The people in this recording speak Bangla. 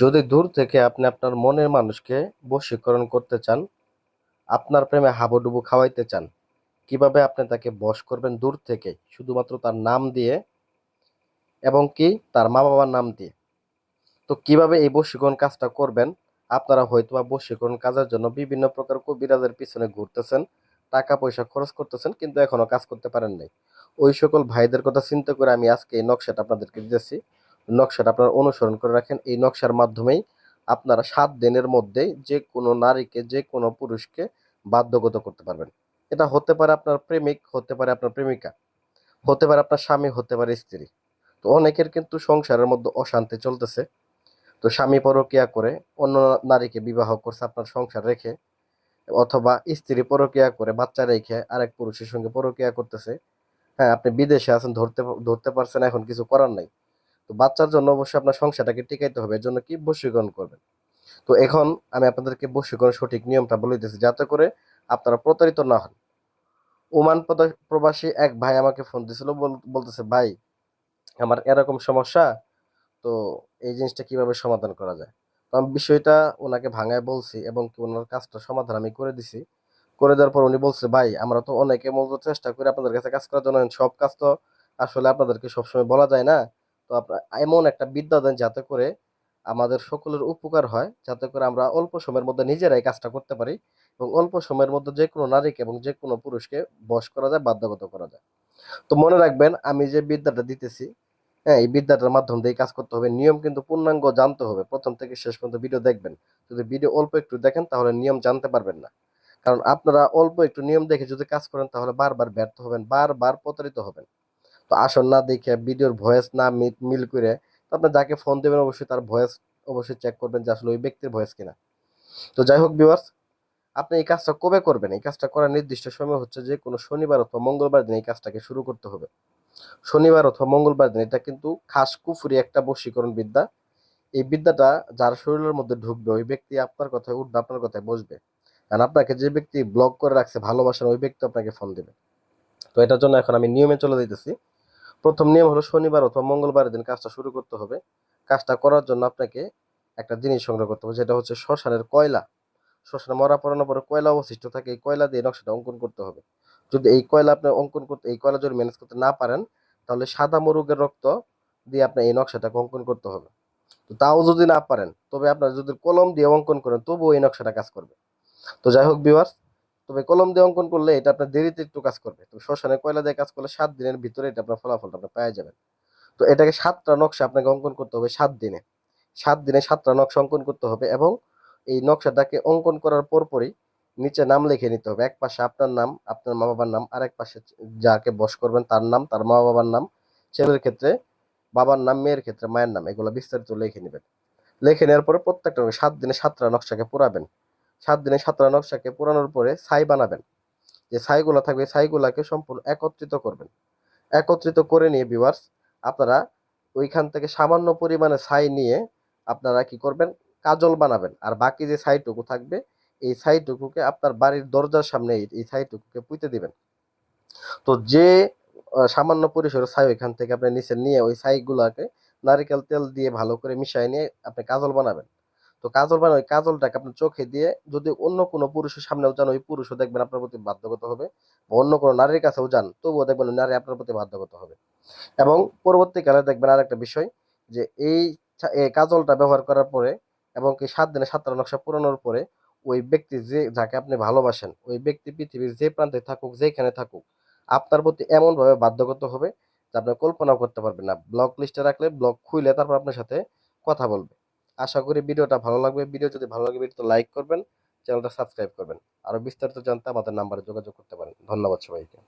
যদি দূর থেকে আপনি আপনার মনের মানুষকে বশীকরণ করতে চান, আপনার প্রেমে হাবুডুবু খাওয়াইতে চান, কীভাবে আপনি তাকে বশ করবেন দূর থেকে শুধুমাত্র তার নাম দিয়ে এবং কি তার মা-বাবার নাম দিয়ে। তো কীভাবে এই বশীকরণ কাজটা করবেন, আপনারা হয়তো বা বশীকরণ কাজের জন্য বিভিন্ন প্রকার কবিরাজের পিছনে ঘুরতেছেন, টাকা পয়সা খরচ করতেছেন কিন্তু এখনও কাজ করতে পারেন নাই। ওই সকল ভাইদের কথা চিন্তা করে আমি আজকে এই নকশাটা আপনাদেরকে দিতেছি। নকশাটা আপনারা অনুসরণ করে রাখেন। এই নকশার মাধ্যমেই আপনারা সাত দিনের মধ্যেই যেকোনো নারীকে, যে কোনো পুরুষকে বাধ্যগত করতে পারবেন। এটা হতে পারে আপনার প্রেমিক, হতে পারে আপনার প্রেমিকা, হতে পারে আপনার স্বামী, হতে পারে স্ত্রী। তো অনেকের কিন্তু সংসারের মধ্যে অশান্তি চলতেছে। তো স্বামী পরকীয়া করে অন্য নারীকে বিবাহ করছে আপনার সংসার রেখে অথবা স্ত্রী পরকীয়া করে বাচ্চা রেখে আরেক পুরুষের সঙ্গে পরকীয়া করতেছে। হ্যাঁ, আপনি বিদেশে আছেন ধরতে ধরতে পারছেন এখন কিছু করার নাই। তো বাচ্চার জন্য অবশ্যই আপনার সংসারটাকে টিকাইতে হবে। এর জন্য কি বশীকরণ করবেন। তো এখন আমি আপনাদেরকে বশীকরণের সঠিক নিয়মটা বলে দিতেছি যাতে করে আপনারা প্রতারিত না হন। ওমান প্রবাসী এক ভাই আমাকে ফোন বল বলতেছে, "ভাই, আমার এরকম সমস্যা, তো এই জিনিসটা কীভাবে সমাধান করা যায়?" তো আমি বিষয়টা ওনাকে ভাঙায় বলছি এবং কি ওনার কাজটা সমাধান আমি করে দিছি। করে দেওয়ার পর উনি বলছে, "ভাই, আমরা তো অনেকে মূলত চেষ্টা করি আপনাদের কাছে কাজ করার জন্য। সব কাজ তো আসলে আপনাদেরকে সবসময় বলা যায় না। তো আপনা এমন একটা বিদ্যা দেন যাতে করে আমাদের সকলের উপকার হয়, যাতে করে আমরা অল্প সময়ের মধ্যে নিজেরাই কাজটা করতে পারি এবং অল্প সময়ের মধ্যে যে কোনো নারীকে এবং যে কোনো পুরুষকে বশ করা যায়, বাধ্যগত করা যায়।" তো মনে রাখবেন আমি যে বিদ্যাটা দিতেছি, হ্যাঁ, এই বিদ্যাটার মাধ্যম দিয়ে কাজ করতে হবে। নিয়ম কিন্তু পূর্ণাঙ্গ জানতে হবে। প্রথম থেকে শেষ পর্যন্ত ভিডিও দেখবেন। যদি ভিডিও অল্প একটু দেখেন তাহলে নিয়ম জানতে পারবেন না। কারণ আপনারা অল্প একটু নিয়ম দেখে যদি কাজ করেন তাহলে বারবার ব্যর্থ হবেন, বারবার প্রতারিত হবেন। তো আসল না দেখে ভিডিওর ভয়েস না মিল করে তো আপনি যাকে ফোন দিবেন অবশ্যই তার ভয়েস অবশ্যই চেক করবেন যে আসলে ওই ব্যক্তির ভয়েস কিনা। তো যাই হোক ভিউয়ার্স, আপনি এই কাজটা কবে করবেন? এই কাজটা করার নির্দিষ্ট সময় হচ্ছে যে কোনো শনিবার অথবা মঙ্গলবার দিন এই কাজটাকে শুরু করতে হবে। শনিবার অথবা মঙ্গলবার দিন এটা কিন্তু খাস কুফরি একটা বশীকরণ বিদ্যা। এই বিদ্যাটা যার শরীরের মধ্যে ঢুকবে ওই ব্যক্তি আপনার কথায় উঠবে, আপনার কথায় বসবে। কারণ আপনাকে যে ব্যক্তি ব্লক করে রাখছে ভালোবাসেন ওই ব্যক্তি আপনাকে ফোন দেবে তো এটার জন্য এখন আমি নিয়মে চলে যাইতেছি। ১ম নিয়ম হলো শনিবার অথবা মঙ্গলবারের দিন কাজটা শুরু করতে হবে। কাজটা করার জন্য আপনাকে একটা জিনিস সংগ্রহ করতে হবে যেটা হচ্ছে শ্মশানের কয়লা। শ্মশানে মরা পড়ানোর পরে কয়লা অবশিষ্ট থাকে এই কয়লা দিয়ে নকশাটা অঙ্কন করতে হবে। যদি এই কয়লা আপনি অঙ্কন করতে এই কয়লা যদি ম্যানেজ করতে না পারেন তাহলে সাদা মোরগের রক্ত দিয়ে আপনার এই নকশাটাকে অঙ্কন করতে হবে। তো তাও যদি না পারেন তবে আপনার যদি কলম দিয়ে অঙ্কন করেন তবুও এই নকশাটা কাজ করবে। তো যাই হোক ভিউয়ার্স, তবে কলম দিয়ে অঙ্কন করলে এটা আপনার দেরিতে একটু কাজ করবে। তো শ্মশানে কয়লা দিয়ে কাজ করলে ৭ দিনের ভিতরে এটা আপনার ফলাফলটা আপনি পেয়ে যাবেন। তো এটাকে ৭ টা নকশা আপনাকে অঙ্কন করতে হবে ৭ দিনে। ৭ দিনে ৭ টা নকশা অঙ্কন করতে হবে এবং এই নকশাটাকে অঙ্কন করার পরপরই নিচে নাম লিখে নিতে হবে। এক পাশে আপনার নাম, আপনার মা-বাবার নাম, আরেক পাশে যাকে বশ করবেন তার নাম, তার মা-বাবার নাম। ছেলের ক্ষেত্রে বাবার নাম, মেয়ের ক্ষেত্রে মায়ের নাম। এগুলো বিস্তারিত লিখে নিবেন। লিখে নেওয়ার পরে প্রত্যেকটা সাত দিনে সাতটা নকশাকে পোড়াবেন। ৭ দিনে ৭ টা নকশাকে পুরানোর পরে ছাই বানাবেন। যে ছাইগুলা থাকবে ছাইগুলাকে সম্পূর্ণ একত্রিত করবেন। একত্রিত করে নিয়ে ভিউয়ার্স আপনারা ওইখান থেকে সামান্য পরিমাণে ছাই নিয়ে আপনারা কি করবেন কাজল বানাবেন। আর বাকি যে ছাইটুকু থাকবে, এই ছাইটুকুকে আপনার বাড়ির দরজার সামনে এই ছাইটুকুকে পুঁতে দিবেন। তো যে সামান্য পরিসরে ছাই ওইখান থেকে আপনি নিচে নিয়ে ওই ছাইগুলাকে নারিকেল তেল দিয়ে ভালো করে মিশায় নিয়ে আপনি কাজল বানাবেন। তো কাজল বানায় ওই কাজলটাকে আপনার চোখে দিয়ে যদি অন্য কোনো পুরুষের সামনেও যান ওই পুরুষও দেখবেন আপনার প্রতি বাধ্যগত হবে। বা অন্য কোনো নারীর কাছেও যান তবুও দেখবেন নারী আপনার প্রতি বাধ্যগত হবে। এবং পরবর্তীকালে দেখবেন আরেকটা বিষয় যে এই এই কাজলটা ব্যবহার করার পরে এবং কি সাত দিনে সাতটা নকশা পুরানোর পরে ওই ব্যক্তি যে যাকে আপনি ভালোবাসেন ওই ব্যক্তি পৃথিবীর যে প্রান্তে থাকুক, যেখানে থাকুক আপনার প্রতি এমনভাবে বাধ্যগত হবে যে আপনি কল্পনাও করতে পারবেন না। ব্লক লিস্টে রাখলে ব্লক খুইলে তারপর আপনার সাথে কথা বলবে। আশা করি ভিডিওটা ভালো লাগবে। ভিডিও যদি ভালো লাগে ভিডিওতে লাইক করবেন, চ্যানেলটা সাবস্ক্রাইব করবেন। আরও বিস্তারিত জানতে আমাদের নাম্বারে যোগাযোগ করতে পারেন। ধন্যবাদ সবাইকে।